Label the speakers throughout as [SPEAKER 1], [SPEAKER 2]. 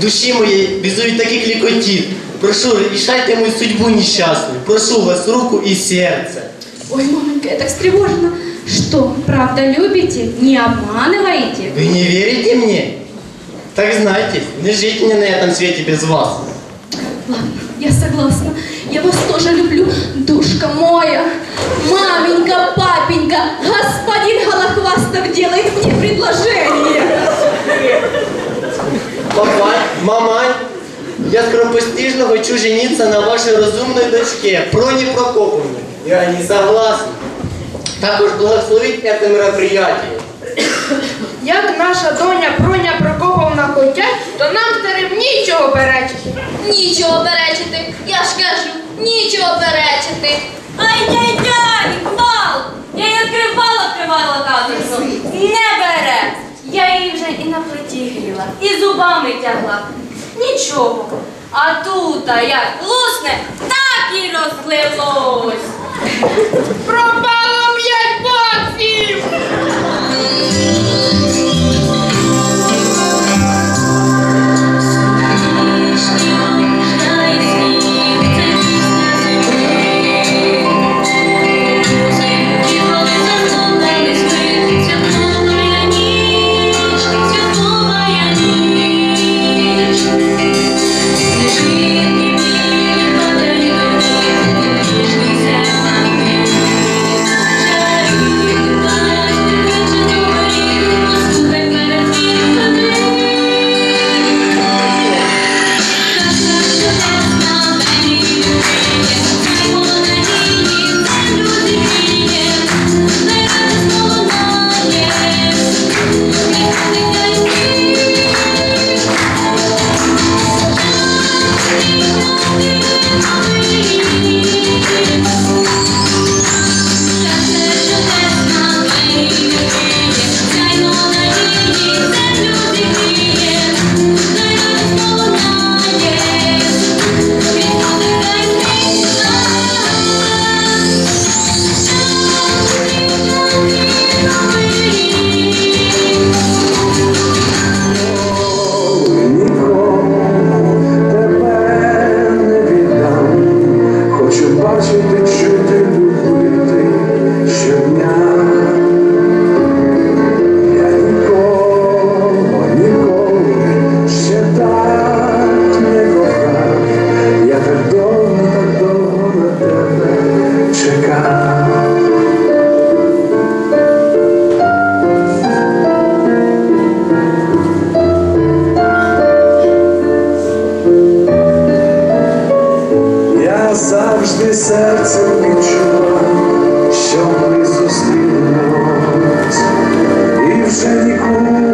[SPEAKER 1] душі моєї бізують такий клікотіт. Прошу, рішайте мою судьбу нещасну. Прошу вас руку и сердце.
[SPEAKER 2] Ой, маменька, я так встревожена. Что, правда любите? Не обманываете?
[SPEAKER 1] Вы не верите мне? Так знайте, не жить мне на этом свете без вас.
[SPEAKER 2] Ладно, я согласна. Я вас тоже люблю, душка моя. Маменька, папенька, господин Голохвастов делает мне предложение.
[SPEAKER 1] Я скоропостижно хочу жениться на вашей разумной дочке, Проне Прокоповне. И они согласны. Так уж благословить это мероприятие.
[SPEAKER 3] Як наша доня Проня Прокоповна хотять, то нам старим нічого перечити.
[SPEAKER 4] Нічого перечити, я ж кажу, нічого перечити. Ай яй яй гвалт! Я її відкривала, відкривала кадрусу. Не бере. Я її вже і на плиті гріла, і зубами тягла. Нічого. А тут, як лусне, так і розлилось.
[SPEAKER 5] Тебе хочу завжди серце відчувай, що ми зустрінемось і вже нікуди.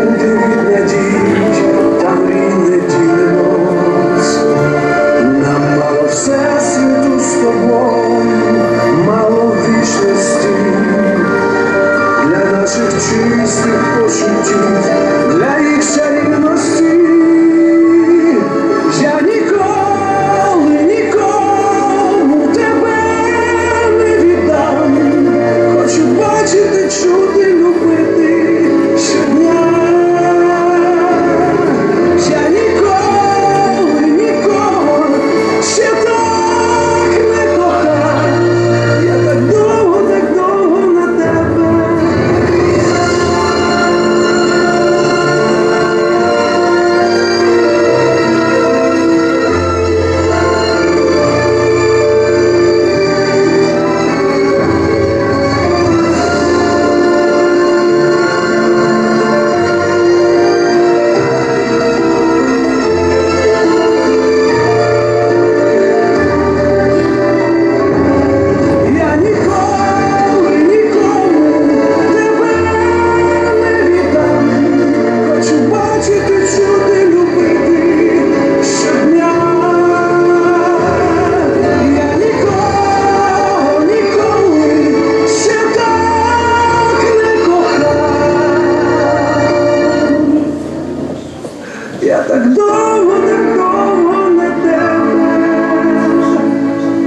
[SPEAKER 5] так довго, так довго на тебе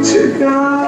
[SPEAKER 5] чекаю.